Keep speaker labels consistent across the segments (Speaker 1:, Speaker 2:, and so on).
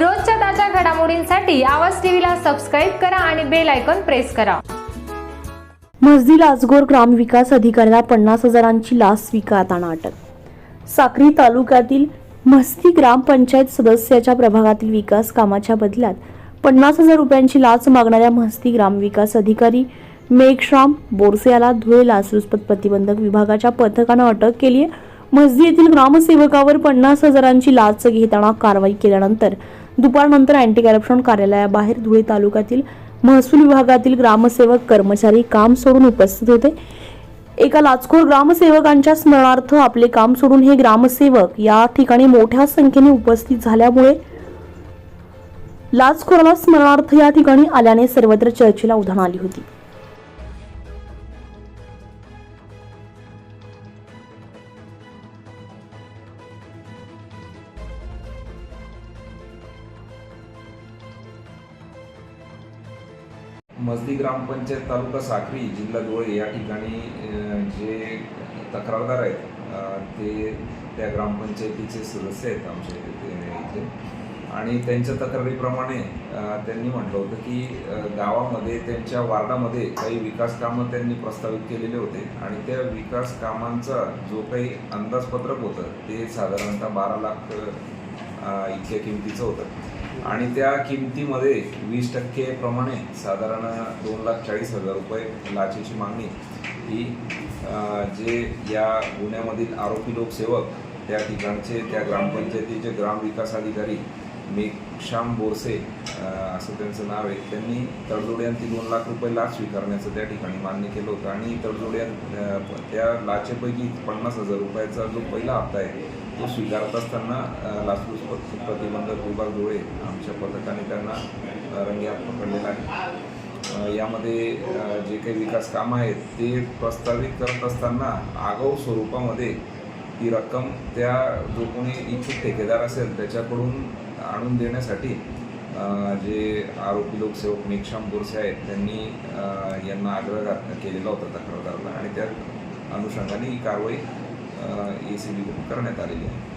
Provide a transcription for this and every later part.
Speaker 1: रोजच्या ताज्या घडामोडींसाठी आवाज टीव्हीला सबस्क्राईब करा आणि बेल आयकॉन प्रेस करा.
Speaker 2: मस्जिद आजगोर ग्रामविकास अधिकाऱ्याला पन्नास हजारांची लाच स्वीकारताना अटक. साक्री तालुक्यातील मस्ती ग्रामपंचायत सदस्याच्या प्रभागातील विकास कामाच्या बदल्यात पन्नास हजार रुपयांची लाच मागणाऱ्या मस्ती ग्रामविकास अधिकारी मेघश्राम बोरसे याला धुळे लाचलुचपत प्रतिबंधक विभागाच्या पथकानं अटक केली आहे. मस्जिद येथील ग्रामसेवकावर पन्नास हजारांची लाच घेताना कारवाई केल्यानंतर दुपारनंतर अँटी करप्शन कार्यालयाबाहेर धुळे तालुक्यातील महसूल विभागातील ग्रामसेवक कर्मचारी काम सोडून उपस्थित होते. एका लाचखोर ग्रामसेवकांच्या स्मरणार्थ आपले काम सोडून हे ग्रामसेवक या ठिकाणी मोठ्या संख्येने उपस्थित झाल्यामुळे लाचखोराला स्मरणार्थ या ठिकाणी आल्याने सर्वत्र चर्चेला उधाण आली होती.
Speaker 3: मजदी ग्रामपंचायत तालुका साक्री जिल्हा धुळे या ठिकाणी जे तक्रारदार आहेत ते त्या ग्रामपंचायतीचे सदस्य आहेत आमचे इथे. आणि त्यांच्या तक्रारीप्रमाणे त्यांनी म्हटलं होतं की गावामध्ये त्यांच्या वार्डामध्ये काही विकास कामं त्यांनी प्रस्तावित केलेले होते. आणि त्या विकास कामांचा जो काही अंदाजपत्रक होतं ते साधारणतः बारा लाख इतक्या किमतीचं होतं. आणि त्या किमतीमध्ये वीस टक्केप्रमाणे साधारण दोन लाख चाळीस हजार रुपये लाचेची मागणी. ही जे या गुन्ह्यामधील आरोपी लोकसेवक त्या ठिकाणचे त्या ग्रामपंचायतीचे ग्रामविकास अधिकारी मेघश्याम बोरसे असं त्यांचं नाव आहे. त्यांनी तडजोड्यांती दोन लाख रुपये लाच स्वीकारण्याचं त्या ठिकाणी मान्य केलं होतं. आणि तडजोड्यात त्या लाचेपैकी पन्नास हजार रुपयाचा जो पहिला हप्ता आहे तो स्वीकारत असताना लाचलुचपत प्रतिबंधक विभाग धुळे आमच्या पथकाने त्यांना अ, रंगेहात पकडलेला आहे. यामध्ये जे काही विकास कामं आहेत ते प्रस्तावित करत असताना आगाऊ स्वरूपामध्ये ती रक्कम त्या जो कोणी इच्छुक ठेकेदार असेल त्याच्याकडून आणून देण्यासाठी जे आरोपी लोकसेवक मेघश्याम बोरसे आहेत त्यांनी यांना आग्रह केलेला होता तक्रारदाराला आणि त्या अनुषंगाने ही कारवाई ए सी बीकडून करण्यात आलेली आहे.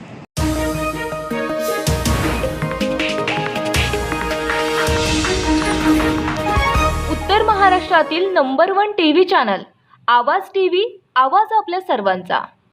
Speaker 4: उत्तर महाराष्ट्रातील number one TV channel Awaaz TV Awaaz आपल्या सर्वांचा.